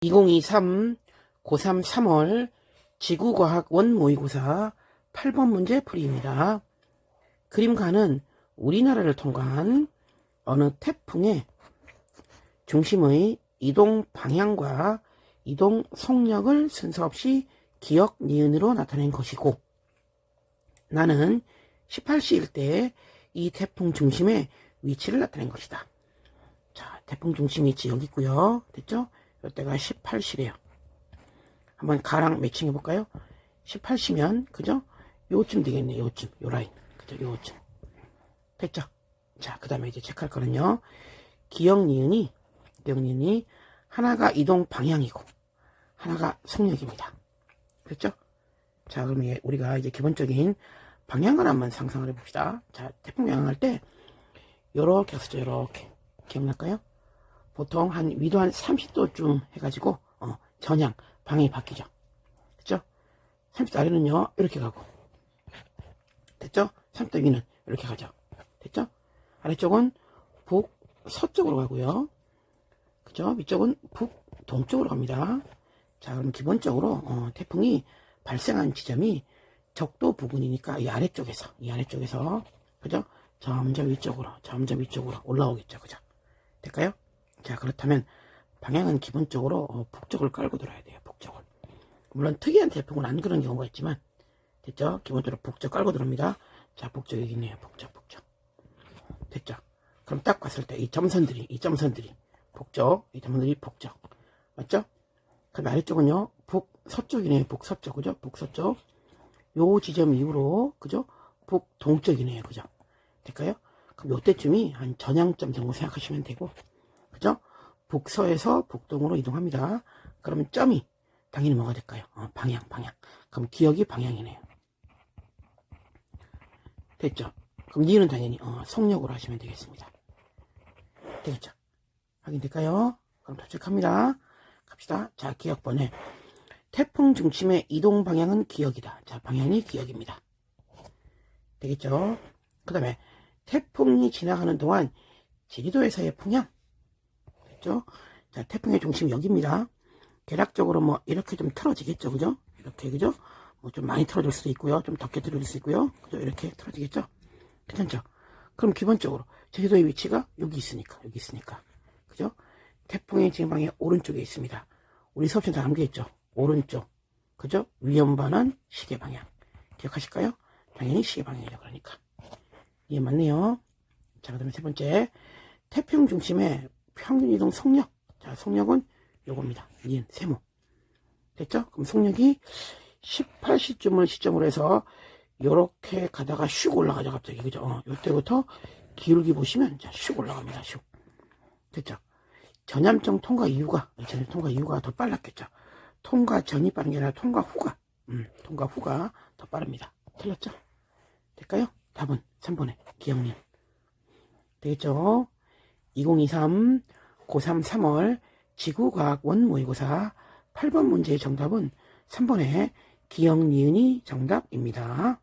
2023 고3 3월 지구과학 원모의고사 8번 문제 풀이입니다. 그림가는 우리나라를 통과한 어느 태풍의 중심의 이동 방향과 이동 속력을 순서 없이 기억 니은으로 나타낸 것이고 나는 18시일 때 이 태풍 중심의 위치를 나타낸 것이다. 자, 태풍 중심 위치 여기 있고요. 됐죠? 이때가 18시래요. 한번 가랑 매칭해 볼까요? 18시면 그죠? 요쯤 되겠네. 요쯤. 요 라인. 그죠? 요쯤. 됐죠? 자, 그 다음에 이제 체크할 거는요. 기억 니은이 기억 니은이 하나가 이동 방향이고 하나가 속력입니다. 그렇죠? 자, 그럼 이게 우리가 이제 기본적인 방향을 한번 상상을 해 봅시다. 자, 태풍 방향할 때 요렇게 했었죠. 요렇게. 기억날까요? 보통 한 위도 한 30도쯤 해가지고 어, 전향 방향이 바뀌죠. 됐죠? 30도 아래는요 이렇게 가고 됐죠? 30도 위는 이렇게 가죠. 됐죠? 아래쪽은 북 서쪽으로 가고요. 그죠? 위쪽은 북 동쪽으로 갑니다. 자 그럼 기본적으로 어, 태풍이 발생한 지점이 적도 부근이니까 이 아래쪽에서 이 아래쪽에서 그죠? 점점 위쪽으로 점점 위쪽으로 올라오겠죠. 그죠? 될까요? 자 그렇다면 방향은 기본적으로 어, 북쪽을 깔고 들어야 돼요 북쪽을. 물론 특이한 태풍은 안 그런 경우가 있지만 됐죠? 기본적으로 북쪽 깔고 들어옵니다. 자 북쪽 여기 있네요 북쪽 북쪽. 됐죠? 그럼 딱 봤을 때 이 점선들이 이 점선들이 북쪽 이 점선들이 북쪽. 맞죠? 그럼 아래쪽은요 북서쪽이네요 북서쪽. 그죠? 북서쪽. 요 지점 이후로 그죠? 북동쪽이네요 그죠? 될까요? 그럼 요때쯤이 한 전향점 정도 생각하시면 되고 그죠? 북서에서 북동으로 이동합니다. 그러면 점이 당연히 뭐가 될까요? 어, 방향, 방향. 그럼 기억이 방향이네요. 됐죠? 그럼 니은 당연히 어, 속력으로 하시면 되겠습니다. 되겠죠? 확인될까요? 그럼 도착합니다. 갑시다. 자, 기억 번에 태풍 중심의 이동 방향은 기억이다. 자, 방향이 기억입니다. 되겠죠? 그 다음에 태풍이 지나가는 동안 제주도에서의 풍향 됐죠? 자, 태풍의 중심이 여기입니다. 대략적으로 뭐 이렇게 좀 틀어지겠죠, 그죠? 이렇게 그죠? 뭐 좀 많이 틀어질 수도 있고요, 좀 덥게 틀어질 수 있고요, 그죠? 이렇게 틀어지겠죠? 괜찮죠? 그럼 기본적으로 제주도의 위치가 여기 있으니까, 여기 있으니까, 그죠? 태풍의 진방의 오른쪽에 있습니다. 우리 수업시에 다 남겨있죠? 오른쪽, 그죠? 위험 반환 시계 방향 기억하실까요? 당연히 시계 방향이죠, 그러니까. 예, 맞네요. 자, 그 다음에 세 번째. 태평 중심의 평균 이동 속력. 자, 속력은 요겁니다. 니은, 세모. 됐죠? 그럼 속력이 18시쯤을 시점으로 해서 요렇게 가다가 슉 올라가죠, 갑자기. 그죠? 어, 요때부터 기울기 보시면, 자, 슉 올라갑니다, 슉. 됐죠? 전함정 통과 이후가, 전함 통과 이후가 더 빨랐겠죠? 통과 전이 빠른 게 아니라 통과 후가, 음, 통과 후가 더 빠릅니다. 틀렸죠? 될까요? 답은 3번에 기억님. 되겠죠? 2023 고3 3월 지구과학 원모의고사 8번 문제의 정답은 3번에 기억 니은이 정답입니다.